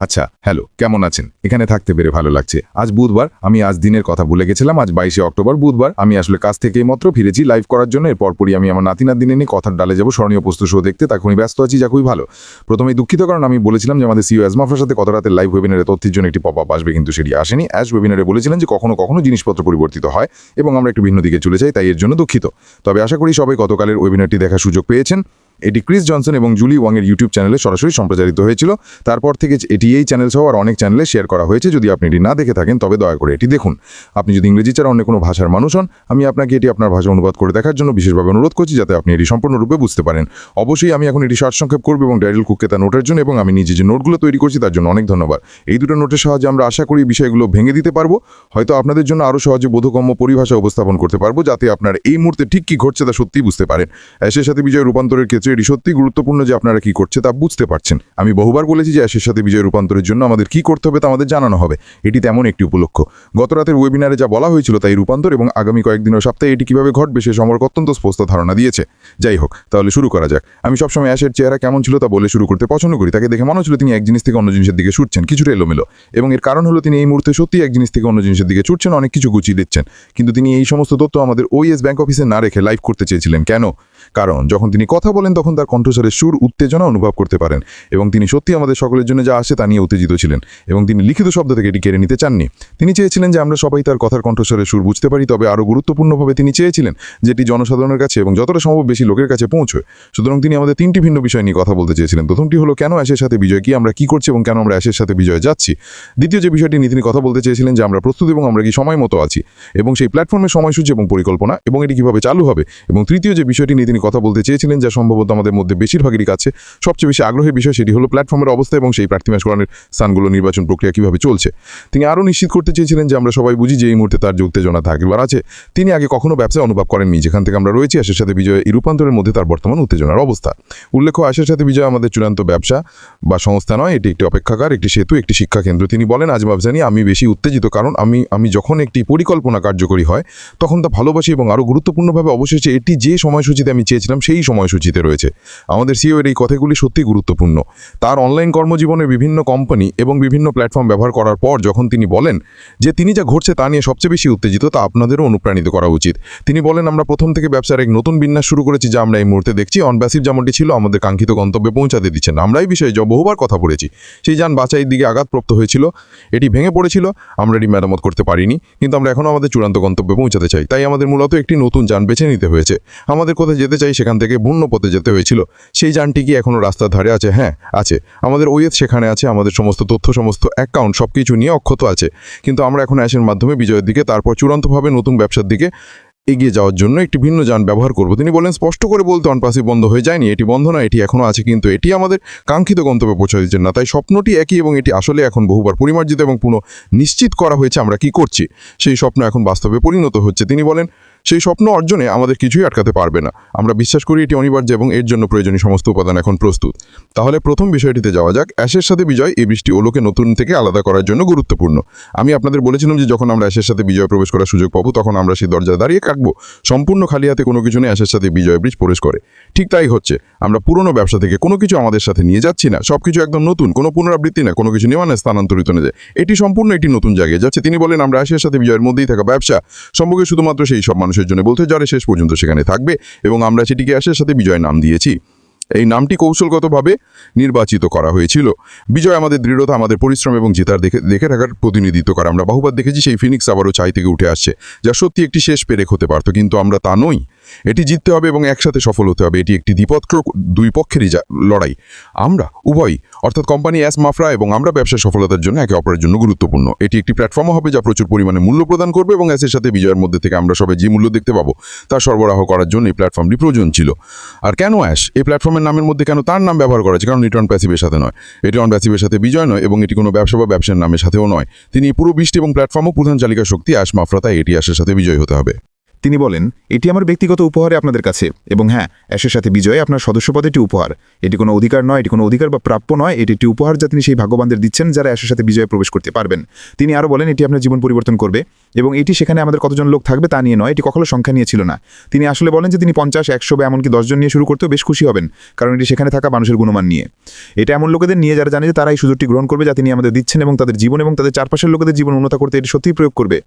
আচ্ছা হ্যালো কেমন আছেন? এখানে থাকতে পেরে ভালো লাগছে। আজ বুধবার, আমি আজ দিনের কথা ভুলে গেছিলাম, আজ বাইশে অক্টোবর বুধবার। আমি আসলে কাজ থেকেই মাত্র ফিরেছি লাইভ করার জন্য। এর পরপরই আমি আমার নাতিনার দিনে নিয়ে কথার ডালে যাব, স্মরণীয় প্রস্তুত শো দেখতে। তখনই ব্যস্ত আছি, যা খুবই ভালো। প্রথমেই দুঃখিত, কারণ আমি বলেছিলাম যে আমাদের সিও অ্যাজমাফার সাথে কত রাতে লাইভ ওয়েবিনারে তথ্যের জন্য একটি পপ আপ আসবে, কিন্তু সেটি আসেনি। অ্যাজ ওয়েবিনারে বলেছিলেন যে কখনো কখনো জিনিসপত্র পরিবর্তিত হয় এবং আমরা একটু ভিন্ন দিকে চলে যাই, তাই এর জন্য দুঃখিত। তবে আশা করি সবাই গতকালের ওয়েবিনারটি দেখার সুযোগ পেয়েছেন। এটি ক্রিস জনসন এবং জুলি ওয়াংয়ের ইউটিউব চ্যানেলে সরাসরি সম্প্রচারিত হয়েছিল। তারপর থেকে এটি এই চ্যানেল সহ আর অনেক চ্যানেলে শেয়ার করা হয়েছে। যদি আপনি এটি না দেখে থাকেন, তবে দয়া করে এটি দেখুন। আপনি যদি ইংরেজি ছাড়া অন্য কোনো ভাষার মানুষ হন, আমি আপনাকে এটি আপনার ভাষা অনুবাদ করে দেখার জন্য বিশেষভাবে অনুরোধ করছি, যাতে আপনি এটি সম্পূর্ণরূপে বুঝতে পারেন। অবশ্যই আমি এখন এটি সারসংক্ষেপ করব এবং ড্যারিল কুককে তার নোটের জন্য এবং আমি নিজে যে নোটগুলো তৈরি করছি তার জন্য অনেক ধন্যবাদ। এই দুটো নোটের সাহায্যে আমরা আশা করি বিষয়গুলো ভেঙে দিতে পারব। হয়তো আপনাদের জন্য আরও সহজে বোধগম্য পরিভাষা উপস্থাপন করতে পারব, যাতে আপনার এই মুহূর্তে ঠিক কী ঘটছে তা সত্যিই বুঝতে পারেন। অ্যাশের সাথে বিজয় রূপান্তরের ক্ষেত্রে এটি সত্যি গুরুত্বপূর্ণ যে আপনারা কি করছে তা বুঝতে পারছেন। আমি বহুবার বলেছি যে অ্যাশের সাথে বিজয় রূপান্তরের জন্য আমাদের কি করতে হবে তা আমাদের জানানো হবে। এটি তেমন একটি উপলক্ষ। গত রাতের ওয়েবিনারে যা বলা হয়েছিল তাই রূপান্তর এবং আগামী কয়েকদিনের সপ্তাহে এটি কীভাবে ঘটবে সে সম্পর্কে অত্যন্ত স্পষ্ট ধারণা দিয়েছে। যাই হোক, তাহলে শুরু করা যাক। আমি সবসময় অ্যাশের চেহারা কেমন ছিল তা বলে শুরু করতে পছন্দ করি। তাকে দেখে মনে হচ্ছিল তিনি এক জিনিস থেকে অন্য জিনিসের দিকে ছুটছেন, কিছুটা এলোমেলো। এবং এর কারণ হলো তিনি এই মুহূর্তে সত্যি এক জিনিস থেকে অন্য জিনিসের দিকে ছুটছেন, অনেক কিছু গুছিয়ে দিচ্ছেন। কিন্তু তিনি এই সমস্ত তথ্য আমাদের ওইএস ব্যাংক অফিসে না রেখে লাইভ করতে চেয়েছিলেন। কেন? কারণ যখন তিনি কথা বলেন, তখন তার কণ্ঠস্বরের সুর উত্তেজনা অনুভব করতে পারেন এবং তিনি সত্যি আমাদের সকলের জন্য যা আসে তা নিয়ে উত্তেজিত ছিলেন এবং তিনি লিখিত শব্দ থেকে এটি কেড়ে নিতে চাননি। তিনি চেয়েছিলেন যে আমরা সবাই তার কথার কণ্ঠস্বরের সুর বুঝতে পারি, তবে আরও গুরুত্বপূর্ণভাবে তিনি চেয়েছিলেন যেটি জনসাধারণের কাছে এবং যতটা সম্ভব বেশি লোকের কাছে পৌঁছয়। সুতরাং তিনি আমাদের তিনটি ভিন্ন বিষয় নিয়ে কথা বলতে চেয়েছিলেন। প্রথমটি হলো, কেন অ্যাশের সাথে বিজয় কি, আমরা কি করছি এবং কেন আমরা অ্যাশের সাথে বিজয় যাচ্ছি? দ্বিতীয় যে বিষয়টি নিয়ে তিনি কথা বলতে চেয়েছিলেন, যে আমরা প্রস্তুত এবং আমরা কি সময় মতো আছি এবং সেই প্ল্যাটফর্মের সময়সূচি এবং পরিকল্পনা এবং এটি কীভাবে চালু হবে এবং তৃতীয় যে বিষয়টি নিয়ে তিনি কথা বলতে চেয়েছিলেন, যা সম্ভবত আমাদের মধ্যে বেশিরভাগেরই কাছে সবচেয়ে বেশি আগ্রহের বিষয় সেটি হলো প্ল্যাটফর্মের অবস্থা এবং সেই প্রার্থী ম্যাচকরণের স্থানগুলো নির্বাচন প্রক্রিয়া কীভাবে চলছে। তিনি আরও নিশ্চিত করতে চেয়েছিলেন যে আমরা সবাই বুঝি যে এই মুহূর্তে তার যে উত্তেজনা থাকবার আছে। তিনি আগে কখনো ব্যবসায় অনুভব করেননি। যেখান থেকে আমরা রয়েছি, আশের সাথে বিজয় এই রূপান্তরের মধ্যে তার বর্তমান উত্তেজনার অবস্থা। উল্লেখ্য, আশের সাথে বিজয় আমাদের চূড়ান্ত ব্যবসা বা সংস্থা নয়, এটি একটি অপেক্ষাকার একটি সেতু, একটি শিক্ষা কেন্দ্র। তিনি বলেন, আজ জানি আমি বেশি উত্তেজিত, কারণ আমি আমি যখন একটি পরিকল্পনা কার্যকরী হয়, তখন তা ভালোবাসি এবং আরও গুরুত্বপূর্ণভাবে অবশেষে এটি যে সময়সূচিতে আমি চেয়েছিলাম সেই সময়সূচিতে রয়েছে। আমাদের সিও এর এই কথাগুলি সত্যি গুরুত্বপূর্ণ। তার অনলাইন কর্মজীবনে বিভিন্ন কোম্পানি এবং বিভিন্ন প্ল্যাটফর্ম ব্যবহার করার পর যখন তিনি বলেন যে তিনি যা ঘটছে তা নিয়ে সবচেয়ে বেশি উত্তেজিত, তা আপনাদেরও অনুপ্রাণিত করা উচিত। তিনি বলেন, আমরা প্রথম থেকে ব্যবসার এক নতুন বিন্যাস শুরু করেছি যা আমরা এই মুহূর্তে দেখছি। অনব্যাসিভ যেমনটি ছিল, আমাদের কাঙ্ক্ষিত গন্তব্যে পৌঁছাতে দিচ্ছেন। আমরা এই বিষয়ে বহুবার কথা বলেছি। সেই যান বাছাইয়ের দিকে আঘাতপ্রাপ্ত হয়েছিল। এটি ভেঙে পড়েছিল। আমরা এটি মেরামত করতে পারিনি। কিন্তু আমরা এখনও আমাদের চূড়ান্ত গন্তব্যে পৌঁছাতে চাই। তাই আমাদের মূলত একটি নতুন যান বেছে নিতে হয়েছে। আমাদের কোথায় যেতে চাই, সেখান থেকে ভিন্ন পথে যেতে হয়েছিল। সেই যানটি কি এখনও রাস্তার ধারে আছে। হ্যাঁ আছে। আমাদের ওয়েথ সেখানে আছে। আমাদের সমস্ত তথ্য, সমস্ত অ্যাকাউন্ট সব কিছু নিয়ে অক্ষত আছে। কিন্তু আমরা এখন অ্যাশের মাধ্যমে বিজয়ের দিকে, তারপর চূড়ান্তভাবে নতুন ব্যবসার দিকে এগিয়ে যাওয়ার জন্য একটি ভিন্ন যান ব্যবহার করব। তিনি বলেন, স্পষ্ট করে বলতে অনপাসি বন্ধ হয়ে যায়নি। এটি বন্ধ না এটি এখনও আছে, কিন্তু এটি আমাদের কাঙ্ক্ষিত গন্তব্যে পৌঁছে দিচ্ছেন না। তাই স্বপ্নটি একই এবং এটি আসলে এখন বহুবার পরিমার্জিত এবং পুনঃ নিশ্চিত করা হয়েছে। আমরা কি করছি? সেই স্বপ্ন এখন বাস্তবে পরিণত হচ্ছে। তিনি বলেন সেই স্বপ্ন অর্জনে আমাদের কিছুই আটকাতে পারবে না। আমরা বিশ্বাস করি এটি অনিবার্য এবং এর জন্য প্রয়োজনীয় সমস্ত উপাদান এখন প্রস্তুত। তাহলে প্রথম বিষয়টিতে যাওয়া যাক। অ্যাশের সাথে বিজয় এই বৃষ্টি ওলোকে নতুন থেকে আলাদা করার জন্য গুরুত্বপূর্ণ। আমি আপনাদের বলেছিলাম যে যখন আমরা অ্যাশের সাথে বিজয় প্রবেশ করার সুযোগ পাবো, তখন আমরা সেই দরজায় দাঁড়িয়ে কাটবো সম্পূর্ণ খালি হাতে কোনো কিছু নেই অ্যাশের সাথে বিজয় ব্রিজ প্রবেশ করে। ঠিক তাই হচ্ছে। আমরা পুরনো ব্যবসা থেকে কোনো কিছু আমাদের সাথে নিয়ে যাচ্ছি না। সব কিছু একদম নতুন, কোনো পুনরাবৃত্তি না, কোনো কিছু নেওয়া না, স্থানান্তরিত না যায়। এটি সম্পূর্ণ একটি নতুন জায়গায় যাচ্ছে, তিনি বলেন, আমরা অ্যাশের সাথে বিজয়ের মধ্যেই থাকা ব্যবসা। সম্পর্কে শুধুমাত্র সেই সব মানুষের জন্য বলতে যারে শেষ পর্যন্ত সেখানে থাকবে এবং আমরা সেটিকে আসার সাথে বিজয় নাম দিয়েছি। এই নামটি কৌশলগতভাবে নির্বাচিত করা হয়েছিল। বিজয় আমাদের দৃঢ়তা, আমাদের পরিশ্রম এবং জেতার দেখে দেখে থাকার প্রতিনিধিত্ব করে। আমরা বহুবার দেখেছি সেই ফিনিক্স আবারও চাই থেকে উঠে আসছে, যা সত্যি একটি শেষ পেরেক হতে পারত, কিন্তু আমরা তা নই। এটি জিততে হবে এবং একসাথে সফল হতে হবে। এটি একটি দ্বিপক্ষ দুই পক্ষেরই লড়াই। আমরা উভয় অর্থাৎ কোম্পানি অ্যাস মাফরা এবং আমরা ব্যবসার সফলতার জন্য একে অপরের জন্য গুরুত্বপূর্ণ। এটি একটি প্ল্যাটফর্ম হবে যা প্রচুর পরিমাণে মূল্য প্রদান করবে এবং অ্যাসের সাথে বিজয়ের মধ্যে থেকে আমরা সবাই যে মূল্য দেখতে পাবো, তা সরবরাহ করার জন্য এই প্ল্যাটফর্মটি প্রয়োজন ছিল। আর কেন অ্যাশ? এই প্ল্যাটফর্মের নামের মধ্যে কেন তার নাম ব্যবহার করা হয়েছে? কারণ রিটার্ন প্যাসিভের সাথে নয়। এটি অন প্যাসিভের সাথে বিজয় নয় এবং এটি কোনো ব্যবসা বা ব্যবসার নামের সাথেও নয়। তিনি পুরো বৃষ্টি এবং প্ল্যাটফর্মও প্রধান চালিকা শক্তি অ্যাশ মাফরা, তাই এটি অ্যাশের সাথে বিজয় হতে হবে। তিনি বলেন, এটি আমার ব্যক্তিগত উপহারে আপনাদের কাছে এবং হ্যাঁ অ্যাশের সাথে বিজয় আপনার সদস্যপদ একটি উপহার। এটি কোনো অধিকার নয়, এটি কোনো অধিকার বা প্রাপ্য নয়, এটি একটি উপহার যা তিনি সেই ভাগ্যবানদের দিচ্ছেন যারা অ্যাশের সাথে বিজয়ে প্রবেশ করতে পারবেন। তিনি আরও বলেন, এটি আপনার জীবন পরিবর্তন করবে এবং এটি সেখানে আমাদের কতজন লোক থাকবে তা নিয়ে নয়, এটি কখনো সংখ্যা নিয়ে ছিল না। তিনি আসলে বলেন যে তিনি পঞ্চাশ, একশো বা এমনকি দশজন নিয়ে শুরু করতেও বেশ খুশি হবেন, কারণ এটি সেখানে থাকা মানুষের গুণমান নিয়ে। এটা এমন লোকেদের নিয়ে যারা জানে যে তারা এই সুযোগটি গ্রহণ করবে যা তিনি আমাদের দিচ্ছেন এবং তাদের জীবন এবং তাদের চারপাশের লোকেদের জীবন উন্নত করতে এটি সত্যিই প্রয়োগ করবে।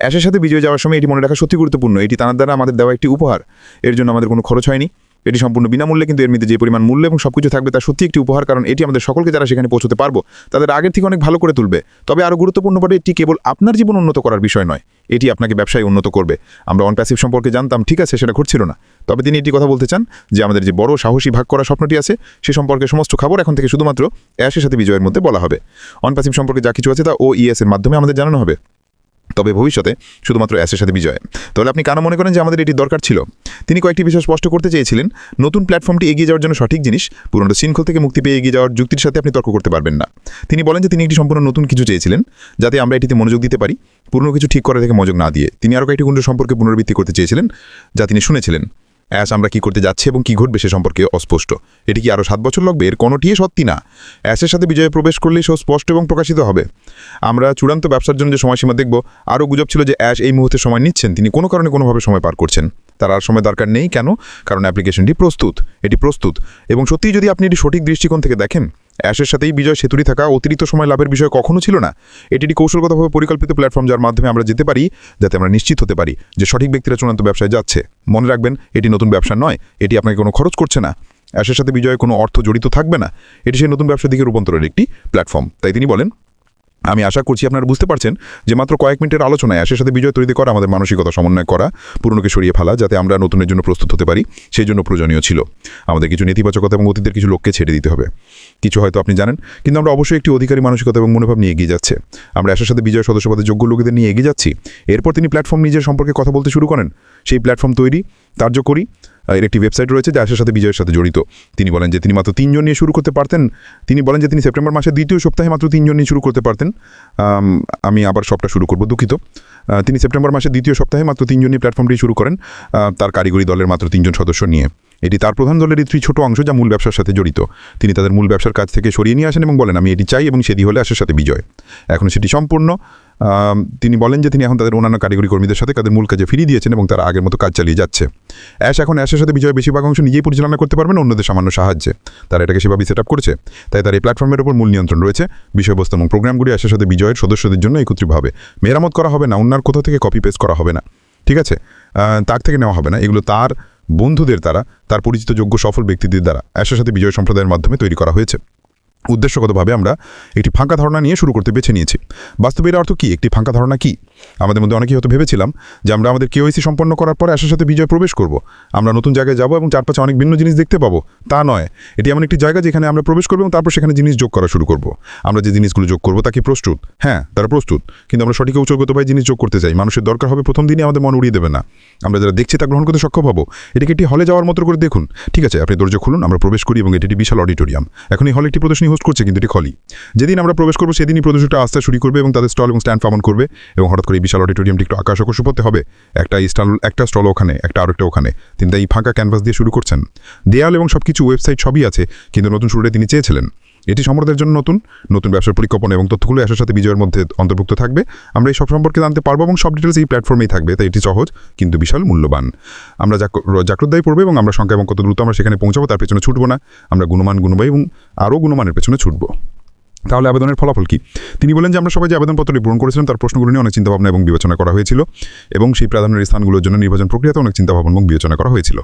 অ্যাশের সাথে বিজয় যাওয়ার সময় এটি মনে রাখা সত্যি গুরুত্বপূর্ণ এটি তার দ্বারা আমাদের দেওয়া একটি উপহার। এর জন্য আমাদের কোনো খরচ হয়নি। এটি সম্পূর্ণ বিনামূল্যে, কিন্তু এর মধ্যে যে পরিমাণ মূল্য এবং সবকিছু থাকবে তা সত্যি একটি উপহার, কারণ এটি আমাদের সকলকে যারা সেখানে পৌঁছতে পারব, তাদের আগের থেকে অনেক ভালো করে তুলবে। তবে আরও গুরুত্বপূর্ণ পরে এটি কেবল আপনার জীবন উন্নত করার বিষয় নয়। এটি আপনাকে ব্যবসায় উন্নত করবে। আমরা অন প্যাসিভ সম্পর্কে জানতাম, ঠিক আছে, সেটা ঘটছিল না। তবে তিনি এটি কথা বলতে চান, যে আমাদের যে বড় সাহসী ভাগ করা স্বপ্নটি আছে, সে সম্পর্কে সমস্ত খবর এখন থেকে শুধুমাত্র অ্যাশের সাথে বিজয়ের মধ্যে বলা হবে। অন প্যাসিভ সম্পর্কে যা কিছু আছে তা ও ইএস এর মাধ্যমে আমাদের জানানো হবে। তবে ভবিষ্যতে শুধুমাত্র অ্যাসের সাথে বিজয়। তাহলে আপনি কেন মনে করেন যে আমাদের এটি দরকার ছিল? তিনি কয়েকটি বিষয় স্পষ্ট করতে চেয়েছিলেন। নতুন প্ল্যাটফর্মটি এগিয়ে যাওয়ার জন্য সঠিক জিনিস, পুরনো শৃঙ্খল থেকে মুক্তি পেয়ে এগিয়ে যাওয়ার যুক্তির সাথে আপনি তর্ক করতে পারবেন না। তিনি বলেন যে তিনি একটি সম্পূর্ণ নতুন কিছু চেয়েছিলেন, যাতে আমরা এটিতে মনোযোগ দিতে পারি। পুরনো কিছু ঠিক করা থেকে মনোযোগ না দিয়ে তিনি আরও কয়েকটি গুণ সম্পর্কে পুনরাবৃত্তি করতে চেয়েছিলেন, যা তিনি শুনেছিলেন। অ্যাশ আমরা কি করতে যাচ্ছি এবং কি ঘটবে সে সম্পর্কে অস্পষ্ট। এটি কি আরও সাত বছর লাগবে? এর কোনোটিই সত্যি না। অ্যাশের সাথে বিজয়ে প্রবেশ করলেই সব স্পষ্ট এবং প্রকাশিত হবে। আমরা চূড়ান্ত ব্যবসার জন্য যে সময়সীমা দেখব আরও গুজব ছিল যে অ্যাশ এই মুহূর্তে সময় নিচ্ছেন। তিনি কোনো কারণে কোনোভাবে সময় পার করছেন। তার আর সময় দরকার নেই। কেন? কারণ অ্যাপ্লিকেশনটি প্রস্তুত। এটি প্রস্তুত। এবং সত্যিই যদি আপনি এটি সঠিক দৃষ্টিকোণ থেকে দেখেন অ্যাশের সাথেই বিজয় সেতুরি থাকা অতিরিক্ত সময় লাভের বিষয় কখনো ছিল না। এটি একটি কৌশলগতভাবে পরিকল্পিত প্ল্যাটফর্ম যার মাধ্যমে আমরা যেতে পারি, যাতে আমরা নিশ্চিত হতে পারি যে সঠিক ব্যক্তিরা চূড়ান্ত ব্যবসায় যাচ্ছে। মনে রাখবেন, এটি নতুন ব্যবসা নয়, এটি আপনাকে কোনো খরচ করছে না। অ্যাশের সাথে বিজয়ে কোনো অর্থ জড়িত থাকবে না। এটি সেই নতুন ব্যবসার দিকে রূপান্তরের একটি প্ল্যাটফর্ম। তাই তিনি বলেন আমি আশা করছি আপনারা বুঝতে পারছেন যে মাত্র কয়েক মিনিটের আলোচনায় অ্যাশের সাথে বিজয় তৈরি করা, আমাদের মানসিকতা সমন্বয় করা, পুরনোকে সরিয়ে ফেলা, যাতে আমরা নতুনের জন্য প্রস্তুত হতে পারি, সেই জন্য প্রয়োজনীয় ছিল। আমাদের কিছু নেতিবাচকতা এবং অতীতের কিছু লোককে ছেড়ে দিতে হবে। কিছু হয়তো আপনি জানেন, কিন্তু আমরা অবশ্যই একটি অধিকারী মানসিকতা এবং মনোভাব নিয়ে এগিয়ে যাচ্ছে। আমরা অ্যাশের সাথে বিজয় সদস্যপদের যোগ্য লোকেদের নিয়ে এগিয়ে যাচ্ছি। এরপর তিনি প্ল্যাটফর্ম নিজের সম্পর্কে কথা বলতে শুরু করেন। সেই প্ল্যাটফর্ম তৈরি কার্য করি এর একটি ওয়েবসাইট রয়েছে যা আশার সাথে বিজয়ের সাথে জড়িত। তিনি বলেন যে তিনি মাত্র তিনজন নিয়ে শুরু করতে পারতেন। তিনি বলেন যে তিনি সেপ্টেম্বর মাসের দ্বিতীয় সপ্তাহে মাত্র তিনজন নিয়ে শুরু করতে পারতেন। আমি আবার সবটা শুরু করব, দুঃখিত। তিনি সেপ্টেম্বর মাসের দ্বিতীয় সপ্তাহে মাত্র তিনজন নিয়ে প্ল্যাটফর্মটি শুরু করেন। তার কারিগরি দলের মাত্র তিনজন সদস্য নিয়ে। এটি তার প্রধান দলের একটি ছোট অংশ যা মূল ব্যবসার সাথে জড়িত। তিনি তাদের মূল ব্যবসার কাজ থেকে সরিয়ে নিয়ে আসেন এবং বলেন, আমি এটি চাই এবং সেটি হলে আসার সাথে বিজয়। এখন সেটি সম্পূর্ণ। তিনি বলেন যে তিনি এখন তাদের অন্যান্য কারিগরি কর্মীদের সাথে তাদের মূল কাজে ফিরিয়ে দিয়েছেন এবং তারা আগের মতো কাজ চালিয়ে যাচ্ছে। অ্যাশ এখন অ্যাশের সাথে বিজয় বেশিরভাগ অংশ নিজেই পরিচালনা করতে পারবেন, অন্যদের সামান্য সাহায্যে। তারা এটাকে সেভাবে সেট আপ করেছে। তাই তার এই প্ল্যাটফর্মের উপর মূল নিয়ন্ত্রণ রয়েছে। বিষয়বস্তু এবং প্রোগ্রামগুলি অ্যাশের সাথে বিজয়ের সদস্যদের জন্য একত্রিতভাবে। মেরামত করা হবে না, অন্যার কোথাও থেকে কপি পেস্ট করা হবে না। ঠিক আছে? তার থেকে নেওয়া হবে না। এগুলো তার বন্ধুদের দ্বারা, তার পরিচিত যোগ্য সফল ব্যক্তিদের দ্বারা অ্যাশের সাথে বিজয় সম্প্রদায়ের মাধ্যমে তৈরি করা হয়েছে। উদ্দেশ্যগতভাবে আমরা একটি ফাঁকা ধারণা নিয়ে শুরু করতে বেছে নিয়েছি। বাস্তবের অর্থ কী? একটি ফাঁকা ধারণা কি? আমাদের মধ্যে অনেকেই হয়তো ভেবেছিলাম যে আমরা আমাদের কেওয়াইসি সম্পন্ন করার পরে আসার সাথে বিজয় প্রবেশ করব। আমরা নতুন জায়গায় যাব এবং চারপাশে অনেক ভিন্ন জিনিস দেখতে পাবো। তা নয়। এটি এমন একটি জায়গা যেখানে আমরা প্রবেশ করব এবং তারপর সেখানে জিনিস যোগ করা শুরু করব। আমরা যে জিনিসগুলো যোগ করব তা কি প্রস্তুত? হ্যাঁ তারা প্রস্তুত। কিন্তু আমরা সঠিক কৌশলগতভাবে জিনিস যোগ করতে চাই। মানুষের দরকার হবে প্রথম দিনই আমাদের মন উড়িয়ে দেবে না। আমরা যারা দেখছি তা গ্রহণ করতে সক্ষম হব। এটিকে একটি হলে যাওয়ার মতো করে দেখুন। ঠিক আছে, আপনি দরজা খুলুন, আমরা প্রবেশ করি এবং এটি একটি বিশাল অডিটোরিয়াম। এখন এই হলে একটি প্রদর্শনী হোস্ট করছে, কিন্তু এটি খলি। যেদিন আমরা প্রবেশ করব, সেদিনই প্রদর্শনটা আসতে শুরু করবে এবং তাদের স্টল এবং স্ট্যান্ড পামন করবে এবং হঠাৎ করে বিশাল অডিটোরিয়ামটি একটু আকাশ করতে হবে। একটা স্টল একটা স্টল ওখানে, একটা আরেকটা ওখানে। তিনি তাই ফাঁকা ক্যানভাস দিয়ে শুরু করছেন। দেয়াল এবং সব কিছু ওয়েবসাইট সবই আছে, কিন্তু নতুন শুরুতে তিনি চেয়েছিলেন। এটি সম্রাটের জন্য নতুন নতুন ব্যবসার পরিকল্পনা এবং তথ্যগুলো আসার সাথে বিজয়ের মধ্যে অন্তর্ভুক্ত থাকবে। আমরা এই সব সম্পর্কে জানতে পারব এবং সব ডিটেলস এই প্ল্যাটফর্মেই থাকবে, তাই এটি সহজ, কিন্তু বিশাল মূল্যবান। আমরা জাগ্রতদায়ী পড়বে এবং আমরা সংখ্যা এবং কত দ্রুত আমরা সেখানে পৌঁছাবো তার পেছনে ছুটবো না। আমরা গুণমান গুণবাই এবং আরও গুণমানের পেছনে ছুটবো। তাহলে আবেদনের ফলাফল কি? তিনি বলেন যে, আমরা সবাই যে আবেদনপত্রটি পূরণ করেছিলাম, তার প্রশ্নগুলো নিয়ে অনেক চিন্তাভাবনা এবং বিবেচনা করা হয়েছিল এবং সেই প্রাধান্যের স্থানগুলোর জন্য নির্বাচন প্রক্রিয়াতে অনেক চিন্তাভাবনা এবং বিবেচনা করা হয়েছিল।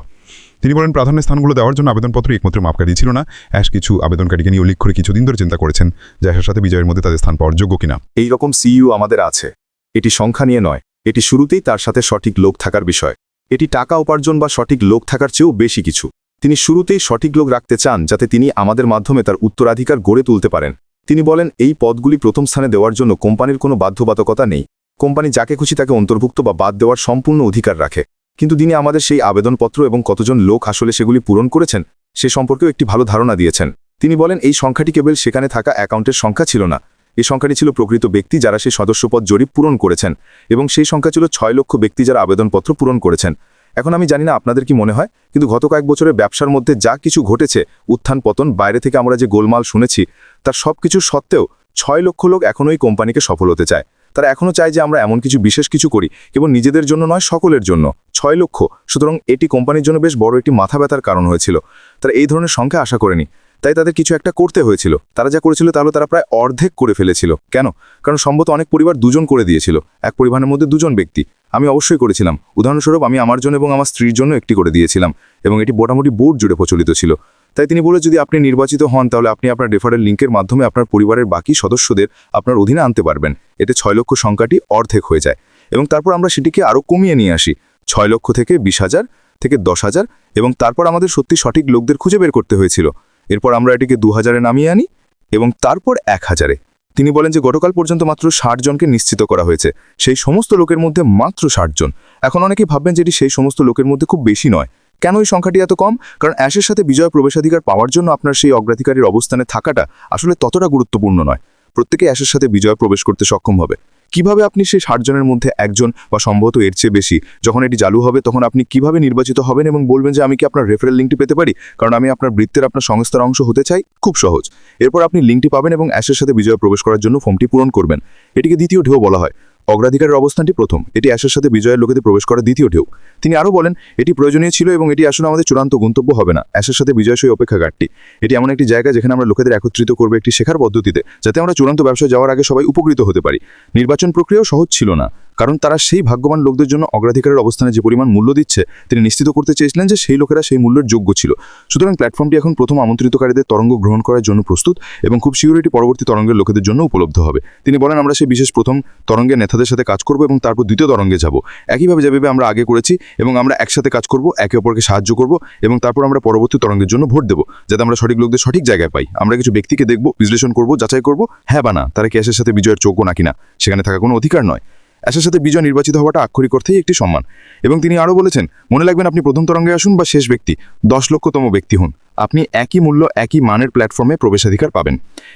তিনি বলেন, প্রাধান্য স্থানগুলো দেওয়ার জন্য আবেদনপত্র একমাত্র মাপকাঠি ছিল না। অ্যাশ কিছু আবেদনকারীকে নিয়ে উল্লেখ করে কিছুদিন ধরে চিন্তা করেছেন যে, অ্যাশের সাথে বিজয়ের মধ্যে তাদের স্থান পাওয়ার যোগ্য কিনা। এই রকম সিইউ আমাদের আছে। এটি সংখ্যা নিয়ে নয়। এটি শুরুতেই তার সাথে সঠিক লোক থাকার বিষয়। এটি টাকা উপার্জন বা সঠিক লোক থাকার চেয়েও বেশি কিছু। তিনি শুরুতেই সঠিক লোক রাখতে চান, যাতে তিনি আমাদের মাধ্যমে তার উত্তরাধিকার গড়ে তুলতে পারেন। তিনি বলেন, এই পদগুলি প্রথম স্থানে দেওয়ার জন্য কোম্পানির কোনো বাধ্যবাধকতা নেই। কোম্পানি যাকে খুশি তাকে অন্তর্ভুক্ত বা বাদ দেওয়ার সম্পূর্ণ অধিকার রাখে। কিন্তু তিনি আমাদের সেই আবেদনপত্র এবং কতজন লোক আসলে সেগুলি পূরণ করেছেন, সে সম্পর্কেও একটি ভালো ধারণা দিয়েছেন। তিনি বলেন, এই সংখ্যাটি কেবল সেখানে থাকা অ্যাকাউন্টের সংখ্যা ছিল না। এই সংখ্যাটি ছিল প্রকৃত ব্যক্তি যারা সেই সদস্যপদ জরিপ পূরণ করেছেন এবং সেই সংখ্যা ছিল ছয় লক্ষ ব্যক্তি যারা আবেদনপত্র পূরণ করেছেন। এখন আমি জানি না আপনাদের কি মনে হয়, কিন্তু গত কয়েক বছরের ব্যবসার মধ্যে যা কিছু ঘটেছে, উত্থান পতন, বাইরে থেকে আমরা যে গোলমাল শুনেছি, তার সব কিছু সত্ত্বেও ছয় লক্ষ লোক এখনও এই কোম্পানিকে সফল হতে চায়। তারা এখনও চায় যে আমরা এমন কিছু বিশেষ কিছু করি, কেবল নিজেদের জন্য নয়, সকলের জন্য। ছয় লক্ষ, সুতরাং এটি কোম্পানির জন্য বেশ বড় একটি মাথা ব্যথার কারণ হয়েছিল। তারা এই ধরনের সংখ্যা আশা করেনি। তাই তাদের কিছু একটা করতে হয়েছিল। তারা যা করেছিল তাহলে তারা প্রায় অর্ধেক করে ফেলেছিল। কেন? কারণ সম্ভবত অনেক পরিবার দুজন করে দিয়েছিল। এক পরিবারের মধ্যে দুজন ব্যক্তি। আমি অবশ্যই করেছিলাম। উদাহরণস্বরূপ আমি আমার জন্য এবং আমার স্ত্রীর জন্য একটি করে দিয়েছিলাম এবং এটি মোটামুটি বোর্ড জুড়ে প্রচলিত ছিল। তাই তিনি বলে, যদি আপনি নির্বাচিত হন, তাহলে আপনি আপনার রেফারেল লিঙ্কের মাধ্যমে আপনার পরিবারের বাকি সদস্যদের আপনার অধীনে আনতে পারবেন। এতে ছয় লক্ষ সংখ্যাটি অর্ধেক হয়ে যায়। এবং তারপর আমরা সেটিকে আরও কমিয়ে নিয়ে আসি। ছয় লক্ষ থেকে বিশ হাজার থেকে দশ হাজার এবং তারপর আমাদের সত্যি সঠিক লোকদের খুঁজে বের করতে হয়েছিল। এরপর আমরা এটিকে দু হাজারে নামিয়ে আনি এবং তারপর এক হাজারে। তিনি বলেন যে গতকাল পর্যন্ত মাত্র ষাট জনকে নিশ্চিত করা হয়েছে। সেই সমস্ত লোকের মধ্যে মাত্র ষাট জন। এখন অনেকে ভাববেন যেটি সেই সমস্ত লোকের মধ্যে খুব বেশি নয়। কেন এই সংখ্যাটি এত কম? কারণ অ্যাশের সাথে বিজয় প্রবেশাধিকার পাওয়ার জন্য আপনার সেই অগ্রাধিকারের অবস্থানে থাকাটা আসলে ততটা গুরুত্বপূর্ণ নয়। প্রত্যেকে অ্যাশের সাথে বিজয় প্রবেশ করতে সক্ষম হবে। কীভাবে আপনি সেই ষাট জনের মধ্যে একজন বা সম্ভবত এর চেয়ে বেশি, যখন এটি চালু হবে, তখন আপনি কীভাবে নির্বাচিত হবেন এবং বলবেন যে, আমি কি আপনার রেফারেল লিঙ্কটি পেতে পারি? কারণ আমি আপনার বৃত্তের, আপনার সংস্থার অংশ হতে চাই, খুব সহজ। এরপর আপনি লিঙ্কটি পাবেন এবং অ্যাশের সাথে বিজয় প্রবেশ করার জন্য ফর্মটি পূরণ করবেন। এটিকে দ্বিতীয় ঢেউ বলা হয়। অগ্রাধিকারের অবস্থানটি প্রথম। এটি অ্যাশের সাথে বিজয়ের লোকেতে প্রবেশ করা দ্বিতীয় ঢেউ। তিনি আরও বলেন, এটি প্রয়োজনীয় ছিল এবং এটি আসলে আমাদের চূড়ান্ত গন্তব্য হবে না। অ্যাশের সাথে বিজয় সেই অপেক্ষাঘাটটি এটি এমন একটি জায়গা যেখানে আমরা লোকেদের একত্রিত করব একটি শেখার পদ্ধতিতে, যাতে আমরা চূড়ান্ত ব্যবসায় যাওয়ার আগে সবাই উপকৃত হতে পারি। নির্বাচন প্রক্রিয়াও সহজ ছিল না। কারণ তারা সেই ভাগ্যবান লোকদের জন্য অগ্রাধিকারের অবস্থানে যে পরিমাণ মূল্য দিচ্ছে, তিনি নিশ্চিত করতে চেয়েছিলেন যে সেই লোকেরা সেই মূল্যের যোগ্য ছিল। সুতরাং প্ল্যাটফর্মটি এখন প্রথম আমন্ত্রিতকারীদের তরঙ্গ গ্রহণ করার জন্য প্রস্তুত এবং খুব সিউরিটি পরবর্তী তরঙ্গের লোকেদের জন্য উপলব্ধ হবে। তিনি বলেন, আমরা সেই বিশেষ প্রথম তরঙ্গের নেতাদের সাথে কাজ করব এবং তারপর দ্বিতীয় তরঙ্গে যাব। একইভাবে যেভাবে আমরা আগে করেছি এবং আমরা একসাথে কাজ করব, একে অপরকে সাহায্য করব এবং তারপর আমরা পরবর্তী তরঙ্গের জন্য ভোট দেব, যাতে আমরা সঠিক লোকদের সঠিক জায়গায় পাই। আমরা কিছু ব্যক্তিকে দেখব, বিশ্লেষণ করব, যাচাই করব হ্যাঁ বা না, তারা ক্যাশের সাথে বিজয়ের নাকি না? সেখানে থাকা কোনো অধিকার নয়। অ্যাশের সাথে বিজয় নির্বাচিত হওয়াটা আক্ষরিক অর্থেই একটি সম্মান। এবং তিনি আরও বলেছেন, মনে লাগবেন আপনি প্রথম তরঙ্গে আসুন বা শেষ ব্যক্তি, দশ লক্ষতম ব্যক্তি হন। আপনি একই মূল্য একই মানের প্ল্যাটফর্মে প্রবেশাধিকার পাবেন।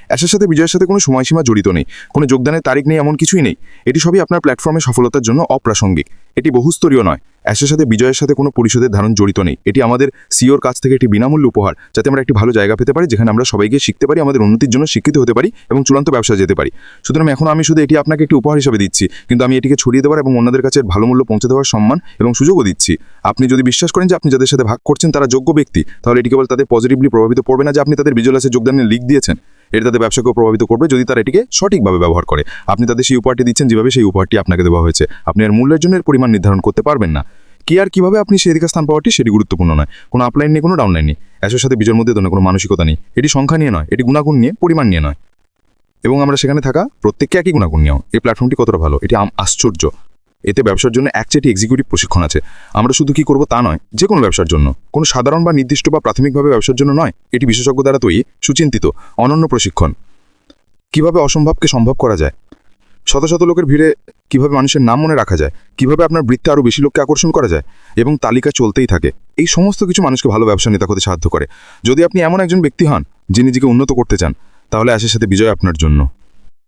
অ্যাশের সাথে বিজয়ের সাথে কোনো সময়সীমা জড়িত নেই। কোনো যোগদানের তারিখ নেই, এমন কিছুই নেই। এটি সবই আপনার প্ল্যাটফর্মে সফলতার জন্য অপ্রাসঙ্গিক। এটি বহুস্তরীয় নয়। অ্যাশের সাথে বিজয়ের সাথে কোনো পরিষদের ধারণ জড়িত নেই। এটি আমাদের সিওর কাছ থেকে একটি বিনামূল্য উপহার, যাতে আমরা একটি ভালো জায়গা পেতে পারি, যেখানে আমরা সবাইকে শিখতে পারি, আমাদের উন্নতির জন্য শিক্ষিত হতে পারি এবং চূড়ান্ত ব্যবসা যেতে পারি। সুতরাং এখন আমি শুধু এটি আপনাকে একটি উপহার হিসেবে দিচ্ছি, কিন্তু আমি এটিকে ছড়িয়ে দেওয়ার এবং অন্যদের কাছে ভালো মূল্য পৌঁছে দেওয়ার সম্মান এবং সুযোগও দিচ্ছি। আপনি যদি বিশ্বাস করেন যে আপনি যাদের সাথে ভাগ করছেন তারা যোগ্য ব্যক্তি, তাহলে এটি কেবল তাদের পজিটিভলি প্রভাবিত করবে না যে আপনি তাদের ভিজুয়ালাসে যোগদানের লিক দিয়েছেন। এটি তাদের ব্যবসাকেও প্রভাবিত করবে যদি তারা এটিকে সঠিকভাবে ব্যবহার করে। আপনি তাদের সেই উপহারটি দিচ্ছেন যেভাবে সেই উপহারটি আপনাকে দেওয়া হয়েছে। আপনি এর মূল্যের জন্য এর পরিমাণ নির্ধারণ করতে পারবেন না। কি আর কীভাবে আপনি সেই দিকে স্থান পাওয়াটি সেটি গুরুত্বপূর্ণ নয়। কোনো আপলাইন নেই কোনো ডাউনলাইন নেই অ্যাশের সাথে বিজয়ের মধ্যে কোনো মানসিকতা নেই। এটি সংখ্যা নিয়ে নয়, এটি গুণাগুণ নিয়ে, পরিমাণ নিয়ে নয়। এবং আমরা সেখানে থাকা প্রত্যেককে একই গুণাগুণ নিয়েও। এই প্ল্যাটফর্মটি কতটা ভালো, এটি আশ্চর্য। এতে ব্যবসার জন্য একচেটি এক্সিকিউটিভ প্রশিক্ষণ আছে। আমরা শুধু কি করব তা নয় যে কোনো ব্যবসার জন্য। কোনো সাধারণ বা নির্দিষ্ট বা প্রাথমিকভাবে ব্যবসার জন্য নয়, এটি বিশেষজ্ঞ দ্বারা তৈরি, সুচিন্তিত, অনন্য প্রশিক্ষণ। কীভাবে অসম্ভবকে সম্ভব করা যায়? শত শত লোকের ভিড়ে কীভাবে মানুষের নাম মনে রাখা যায়? কীভাবে আপনার বৃত্তে আরও বেশি লোককে আকর্ষণ করা যায়? এবং তালিকা চলতেই থাকে। এই সমস্ত কিছু মানুষকে ভালো ব্যবসা নেতা হতে সাহায্য করে। যদি আপনি এমন একজন ব্যক্তি হন, যে নিজেকে উন্নত করতে চান, তাহলে আশের সাথে বিজয় আপনার জন্য।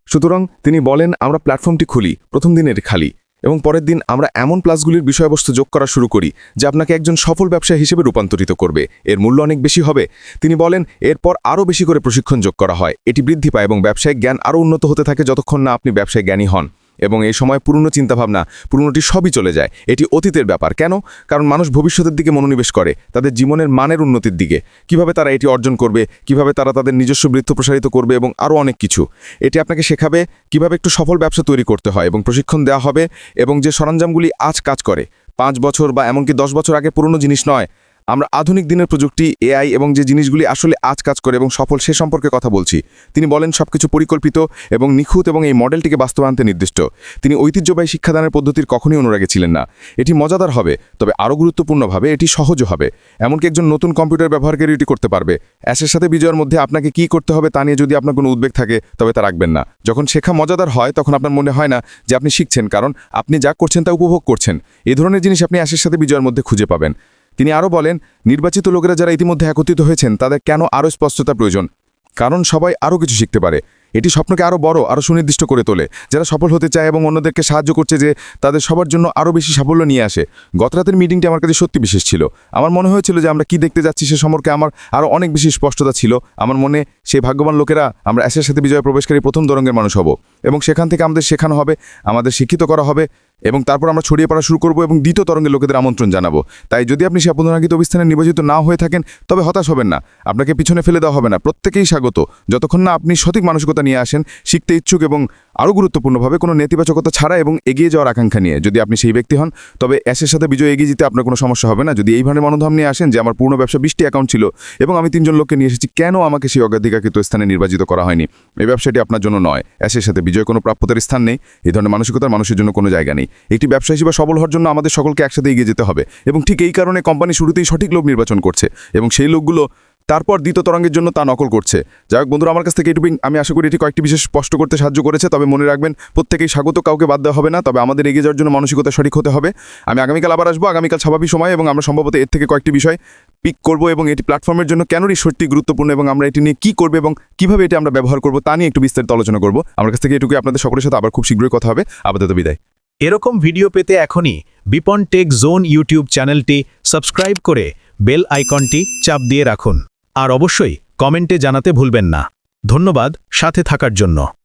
সুতরাং তিনি বলেন, আমরা প্ল্যাটফর্মটি খুলি, প্রথম দিনের খালি। এবং পরের দিন আমরা এমন প্লাসগুলির বিষয়বস্তু যোগ করা শুরু করি, যা আপনাকে একজন সফল ব্যবসায়ী হিসেবে রূপান্তরিত করবে। এর মূল্য অনেক বেশি হবে। তিনি বলেন, এরপর আরও বেশি করে প্রশিক্ষণ যোগ করা হয়। এটি বৃদ্ধি পায় এবং ব্যবসায়িক জ্ঞান আরও উন্নত হতে থাকে যতক্ষণ না আপনি ব্যবসায় জ্ঞানী হন। এবং এই সময় পুরনো চিন্তাভাবনা, পুরনোটি সবই চলে যায়। এটি অতীতের ব্যাপার। কেন? কারণ মানুষ ভবিষ্যতের দিকে মনোনিবেশ করে, তাদের জীবনের মানের উন্নতির দিকে। কীভাবে তারা এটি অর্জন করবে, কীভাবে তারা তাদের নিজস্ব বৃত্ত প্রসারিত করবে এবং আরও অনেক কিছু। এটি আপনাকে শেখাবে কীভাবে একটু সফল ব্যবসা তৈরি করতে হয় এবং প্রশিক্ষণ দেওয়া হবে এবং যে সরঞ্জামগুলি আজ কাজ করে, পাঁচ বছর বা এমনকি দশ বছর আগে পুরনো জিনিস নয় আমরা আধুনিক দিনের প্রযুক্তি, এআই এবং যে জিনিসগুলি আসলে আজ কাজ করে এবং সফল সে সম্পর্কে কথা বলছি। তিনি বলেন, সবকিছু পরিকল্পিত এবং নিখুঁত এবং এই মডেলটিকে বাস্তবায়নতে নির্দিষ্ট। তিনি ঐতিহ্যবাহী শিক্ষাদানের পদ্ধতির কখনই অনুরাগে ছিলেন না। এটি মজাদার হবে, তবে আরও গুরুত্বপূর্ণভাবে এটি সহজও হবে। এমনকি একজন নতুন কম্পিউটার ব্যবহারকারী এটি করতে পারবে। অ্যাশের সাথে বিজয়ের মধ্যে আপনাকে কি করতে হবে তা নিয়ে যদি আপনার কোনো উদ্বেগ থাকে, তবে তা রাখবেন না। যখন শেখা মজাদার হয়, তখন আপনার মনে হয় না যে আপনি শিখছেন, কারণ আপনি যা করছেন তা উপভোগ করছেন। এ ধরনের জিনিস আপনি অ্যাশের সাথে বিজয়ের মধ্যে খুঁজে পাবেন। তিনি আরও বলেন, নির্বাচিত লোকেরা যারা ইতিমধ্যে একত্রিত হয়েছেন, তাদের কেন আরও স্পষ্টতা প্রয়োজন? কারণ সবাই আরও কিছু শিখতে পারে। এটি স্বপ্নকে আরও বড়, আরও সুনির্দিষ্ট করে তোলে। যারা সফল হতে চায় এবং অন্যদেরকে সাহায্য করছে যে, তাদের সবার জন্য আরও বেশি সাফল্য নিয়ে আসে। গত রাতের মিটিংটি আমার কাছে সত্যি বিশেষ ছিল। আমার মনে হয়েছিল যে, আমরা কি দেখতে যাচ্ছি সে সম্পর্কে আমার আরও অনেক বেশি স্পষ্টতা ছিল। আমার মনে সেই ভাগ্যবান লোকেরা, আমরা অ্যাসের সাথে বিজয় প্রবেশকারী প্রথম তরঙ্গের মানুষ হব। এবং সেখান থেকে আমাদের শেখানো হবে, আমাদের শিক্ষিত করা হবে এবং তারপর আমরা ছড়িয়ে পড়া শুরু করব এবং দ্বিতীয় তরঙ্গের লোকেদের আমন্ত্রণ জানাব। তাই যদি আপনি সে পুনরাঙ্গিত অবস্থানে নির্বাচিত না হয়ে থাকেন, তবে হতাশ হবেন না। আপনাকে পিছনে ফেলে দেওয়া হবে না। প্রত্যেকেই স্বাগত। যতক্ষণ না আপনি সঠিক মানসিকতা নিয়ে আসেন, শিখতে ইচ্ছুক এবং আরও গুরুত্বপূর্ণভাবে কোনো নেতিবাচকতা ছাড়া এবং এগিয়ে যাওয়ার আকাঙ্ক্ষা নিয়ে যদি আপনি সেই ব্যক্তি হন, তবে অ্যাসের সাথে বিজয় এগিয়ে যেতে আপনার কোনো সমস্যা হবে না। যদি এই ধরনের মনোধাম নিয়ে আসেন যে আমার পূর্ণ ব্যবসা বিশটি অ্যাকাউন্ট ছিল এবং আমি তিনজন লোককে নিয়ে এসেছি, কেন আমাকে সেই অগ্রাধিকারকৃত স্থানে নির্বাচিত করা হয়নি? এই ব্যবসাটি আপনার জন্য নয়। অ্যাসের সাথে বিজয় কোনো প্রাপ্যতার স্থান নেই। এই ধরনের মানসিকতার মানুষের জন্য কোনো জায়গা নেই। একটি ব্যবসা হিসেবে সবল হওয়ার জন্য আমাদের সকলকে একসাথে এগিয়ে যেতে হবে এবং ঠিক এই কারণে কোম্পানি শুরুতেই সঠিক লোক নির্বাচন করছে এবং সেই লোকগুলো তারপর দ্বিতীয় তরঙ্গের জন্য তা নকল করছে। যাই হোক বন্ধুরা, আমার কাছ থেকে এটুকুই আমি আশা করি এটি কয়েকটি বিশেষ স্পষ্ট করতে সাহায্য করেছে, তবে মনে রাখবেন, প্রত্যেকেই স্বাগত, কাউকে বাদ দেওয়া হবে না, তবে আমাদের এগিয়ে যাওয়ার জন্য মানসিকতা সঠিক হতে হবে। আমি আগামীকাল আবার আসব, আগামীকাল স্বাভাবিক সময়, এবং আমরা সম্ভবত এর থেকে কয়েকটি বিষয় পিক করব, এবং এটি প্ল্যাটফর্মের জন্য কেনই সত্যি গুরুত্বপূর্ণ, এবং আমরা এটি নিয়ে কী করব, এবং কীভাবে এটি আমরা ব্যবহার করব, তা নিয়ে একটু বিস্তারিত আলোচনা করব। আমার কাছ থেকে এটুকুই আপনাদের সকলের সাথে আবার খুব শীঘ্রই কথা হবে। আপাতত বিদায়। এরকম ভিডিও পেতে এখনই বিপন টেক জোন ইউটিউব চ্যানেলটি সাবস্ক্রাইব করে বেল আইকনটি চাপ দিয়ে রাখুন। আর অবশ্যই কমেন্টে জানাতে ভুলবেন না। ধন্যবাদ সাথে থাকার জন্য।